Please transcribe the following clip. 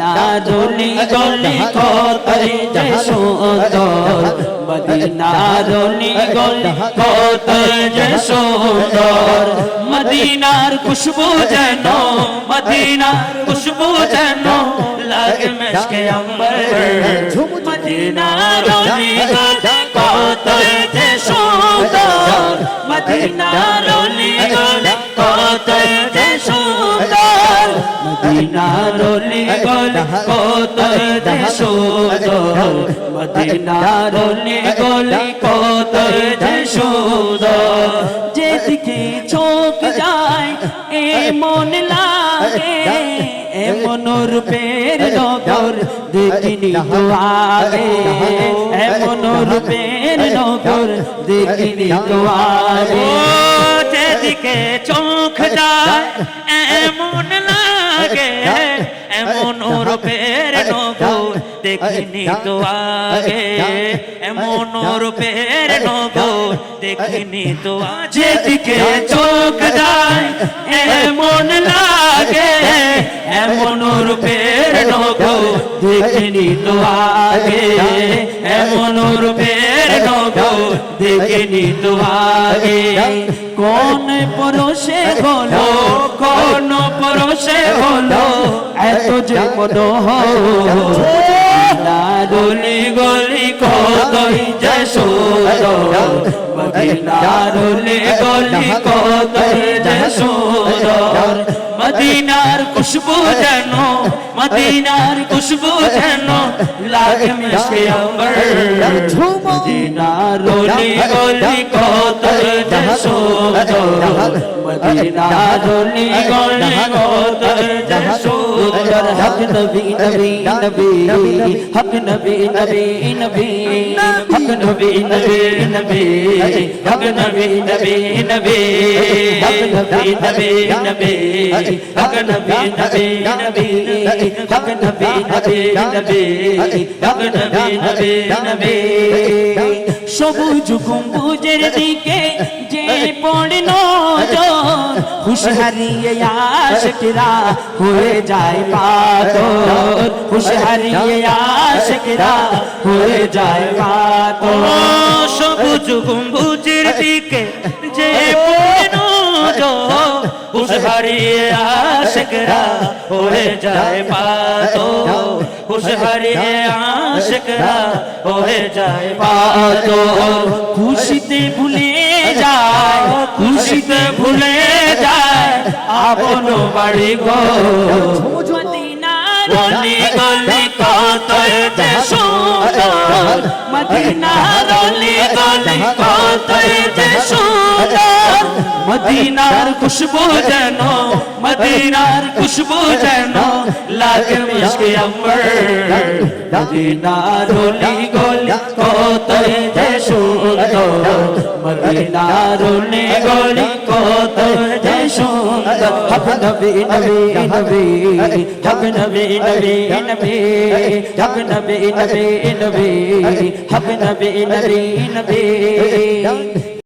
নারুনি গলি কতই যে সুন্দর মদিনারুনি গলি কতই যে সুন্দর মদিনার খুশবু যেন, মদিনার খুশবু যেন আশকে অম্বর মদিনা রনি কত যে সুন্দর মদিনা রনি কত যে সুন্দর মদিনা রনি কত যে সুন্দর মদিনা রনি কত যে সুন্দর যেদিকে চোখ যায় এ মনে এমন রূপের নগর দেখিনি তো আগে এমন রূপের নগর দেখিনি তো আগে যেদিকে চোখ যায় এমন লাগে এমন রূপের নগর দেখিনি তো আগে এমন রূপের নগর দেখিনি তো যেদিকে চোখ যায় এমন লাগে এমন রূপের দেখিনি তো আগে এমন রূপের নগর দেখিনি তো আগে কোন পরশে হলো কোন পরশে হলো এত যে মনোহর নারুলি গলি কতই যে মদিনারুলি গলি কতই যে মদিনার খুশবু যেন, মদিনার খুশবু যেন লাগে মিশে অম্বর মদিনারুলি গলি কতই যে সুন্দর মদিনারুলি গলি কতই যে সুন্দর হক নবী নবী নবী হক নবী নবী নবী হক নবী নবী নবী হক নবী নবী নবী হক নবী নবী নবী হক নবী নবী নবী হক নবী নবী নবী হক নবী নবী নবী সবুজ গম্বুজের দিকে যে পড়ে নজর হুশ হারিয়ে আশকরা হয়ে যায় পাগল হুশ হারিয়ে আশকরা হয়ে যায় পাগল সবুজ গম্বুজের দিকে যে হুশ হারিয়ে আশকরা হয়ে যায় পাগল হুশ হারিয়ে আশকরা হয়ে যায় পাগল খুশিতে ভুলে যায় খুশিতে আপন বাড়ি গো গলি গলি কত সুন্দর। মদিনার গলি গলি কত সুন্দর। মদিনার খুশবু যেন, মদিনার খুশবু যেন লাগে মিশকে অম্বর মদিনার গলি গলি কত সুন্দর। মদিনার গলি গলি কত হক নবী নবী নবী হক নবী নবী নবী হক নবী নবী নবী হক নবী নবী নবী